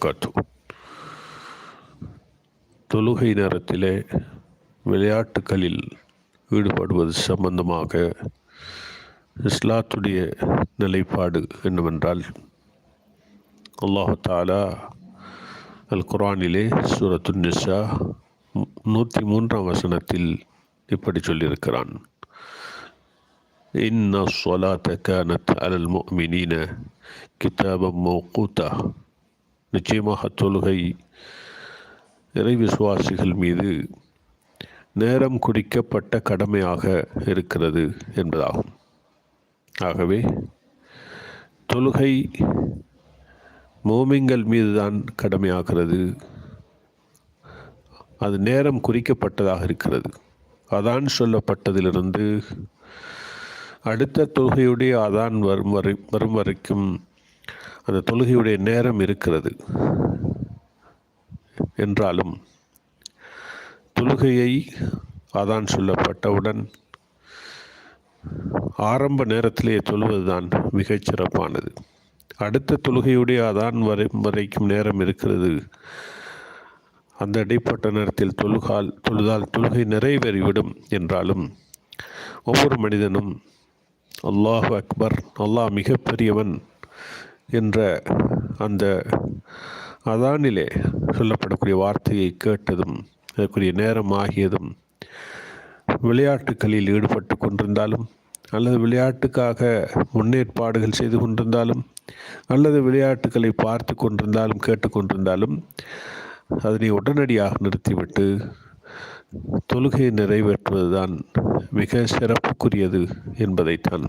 கத்து தொழுகை நேரத்திலே விளையாட்டுகளில் ஈடுபடுவது சம்பந்தமாக இஸ்லாத்துடைய நிலைப்பாடு என்னவென்றால் அல்லாஹு தாலா அல் குரானிலே சூரத்து நிஷா நூற்றி மூன்றாம் வசனத்தில் இப்படி சொல்லியிருக்கிறான். இன்ன சொலாத்த கனத் அலல் முஃமினீன கிதாபம் மௌகூத்தா நிச்சயமாக தொழுகை இறை விசுவாசிகள் மீது நேரம் குறிக்கப்பட்ட கடமையாக இருக்கிறது என்பதாகும். ஆகவே தொழுகை மோமிங்கள் மீதுதான் கடமையாகிறது. அது நேரம் குறிக்கப்பட்டதாக இருக்கிறது. அதான் சொல்லப்பட்டதிலிருந்து அடுத்த தொழுகையுடைய அதான் வரும் வரை வரும் வரைக்கும் அந்த தொழுகையுடைய நேரம் இருக்கிறது. என்றாலும் தொழுகையை அதான் சொல்லப்பட்டவுடன் ஆரம்ப நேரத்திலேயே சொல்வதுதான் மிகச் சிறப்பானது. அடுத்த தொழுகையுடைய அதான் வரை வரைக்கும் நேரம் இருக்கிறது. அந்த இடைப்பட்ட நேரத்தில் தொழுகால் தொழுதால் தொழுகை நிறைவேறிவிடும் என்றாலும் ஒவ்வொரு மனிதனும் அல்லாஹ் அக்பர் அல்லாஹ் மிகப்பெரியவன் என்ற அந்த அதானிலே சொல்லப்படக்கூடிய வார்த்தையை கேட்டதும் அதற்குரிய நேரம் ஆகியதும் விளையாட்டுகளில் ஈடுபட்டு கொண்டிருந்தாலும் அல்லது விளையாட்டுக்காக முன்னேற்பாடுகள் செய்து கொண்டிருந்தாலும் அல்லது விளையாட்டுகளை பார்த்து கொண்டிருந்தாலும் கேட்டுக்கொண்டிருந்தாலும் அதனை உடனடியாக நிறுத்திவிட்டு தொழுகையை நிறைவேற்றுவதுதான் மிக சிறப்புக்குரியது என்பதைத்தான்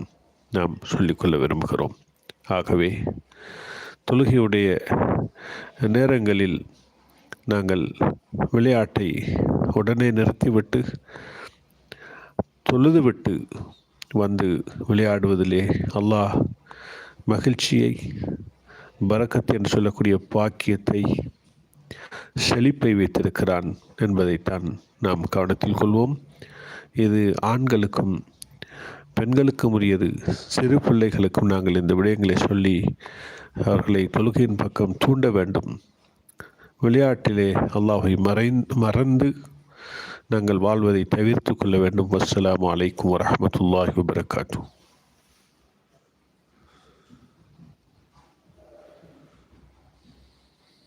நாம் சொல்லிக்கொள்ள விரும்புகிறோம். ஆகவே தொழுகையுடைய நேரங்களில் நாங்கள் விளையாட்டை உடனே நிறுத்திவிட்டு தொழுதுவிட்டு வந்து விளையாடுவதிலே அல்லாஹ் மகிழ்ச்சியை பறக்கத்து என்று சொல்லக்கூடிய பாக்கியத்தை செழிப்பை வைத்திருக்கிறான் என்பதைத்தான் நாம் கவனத்தில் கொள்வோம். இது ஆண்களுக்கும் பெண்களுக்கும் உரியது சிறு பிள்ளைகளுக்கும் நாங்கள் இந்த விடயங்களை சொல்லி அவர்களை தொழுகையின் பக்கம் தூண்ட வேண்டும். விளையாட்டிலே அல்லாஹை மறை மறந்து நாங்கள் வாழ்வதை தவிர்த்து கொள்ள வேண்டும். அஸ்ஸலாமு அலைக்கும் வரமத்துல்லாஹி வபரகாத்தூ